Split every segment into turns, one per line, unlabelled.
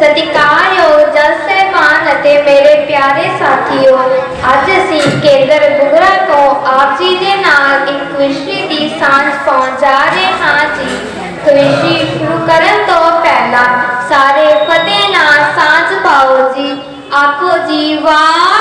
ਸਤਿਕਾਰਯੋਗ ਜਲ ਸਹਿਬਾਨ ਅਤੇ ਮੇਰੇ ਪਿਆਰੇ ਸਾਥੀਓ, ਅੱਜ ਅਸੀਂ ਕੇਂਦਰ ਬੁਗਰਾ ਤੋਂ ਆਪ ਜੀ ਦੇ ਨਾਲ ਇੱਕ ਕਵਿਸ਼ਰੀ ਦੀ ਸਾਂਝ ਪਾਉਣ ਜਾ ਰਹੇ ਹਾਂ ਜੀ। ਕਵਿਸ਼ਰੀ ਸ਼ੁਰੂ ਕਰਨ ਤੋਂ ਪਹਿਲਾਂ ਸਾਰੇ ਫਤਿਹ ਨਾਲ ਸਾਂਝ ਪਾਓ ਜੀ। ਆਖੋ ਜੀ, ਵਾਹ!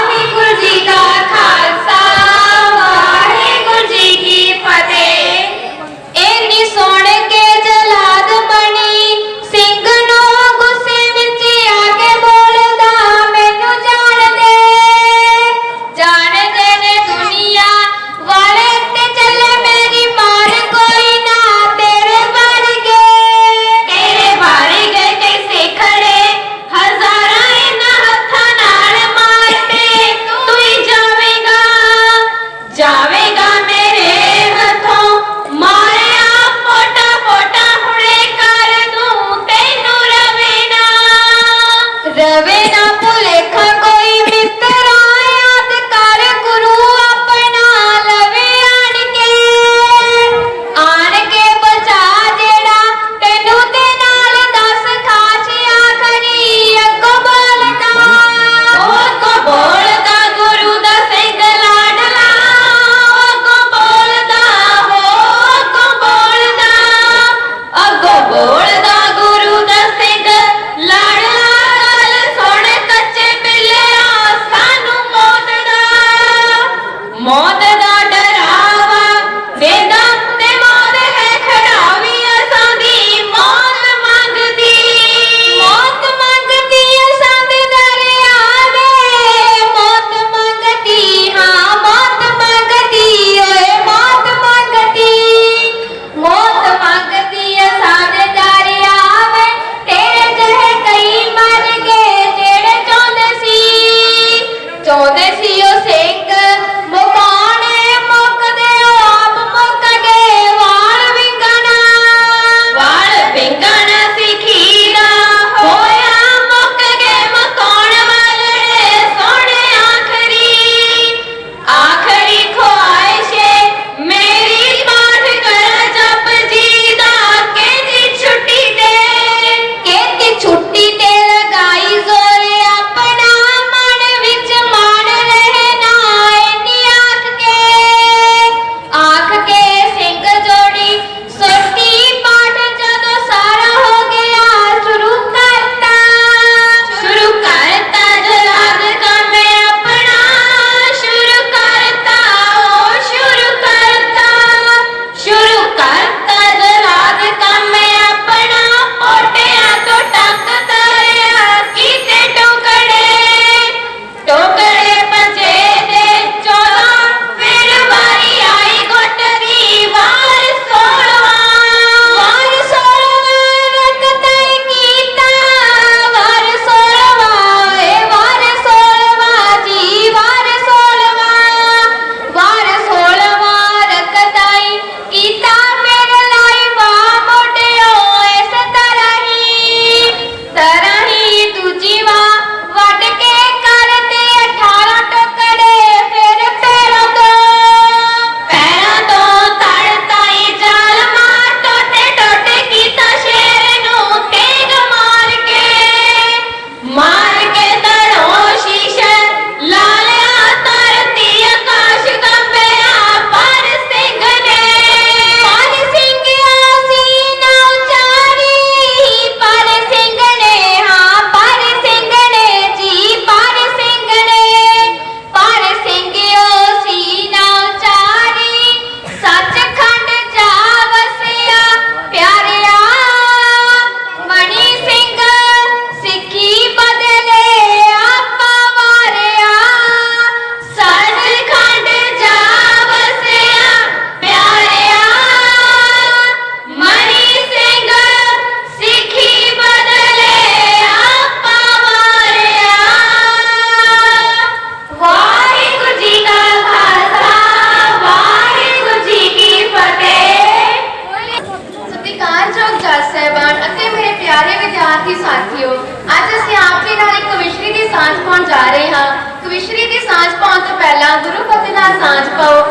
Oh.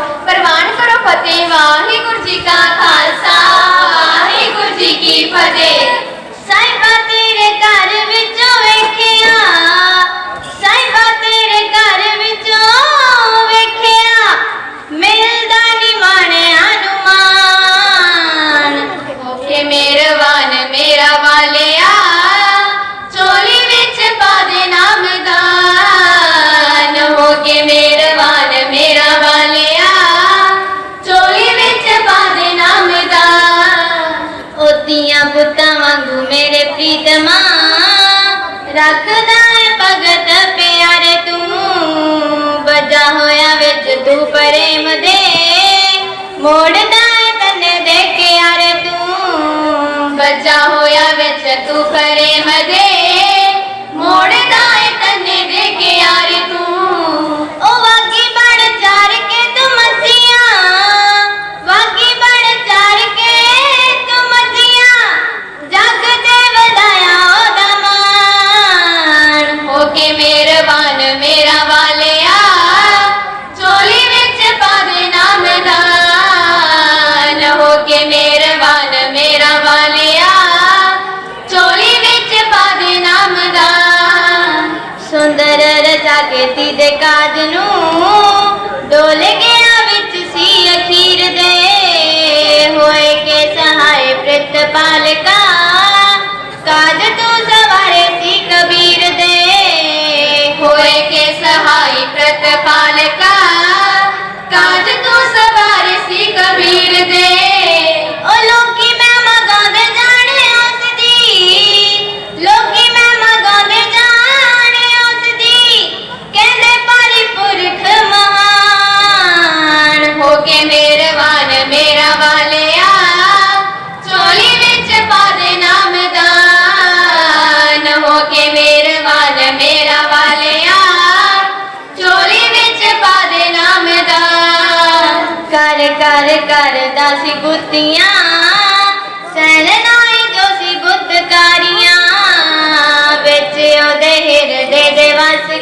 Moderna. લાગે તીદે કાજનું ડોલે ਕਰ
ਕਰਦਾ ਸੀ ਬੁੱਤੀਆਂ ਸਹਿਨਾਈ ਜੋ ਸੀ ਬੁੱਤਕਾਰੀਆਂ ਵਿੱਚ ਉਹਦੇ ਹਿਰਦੇ ਦੇ ਵਸ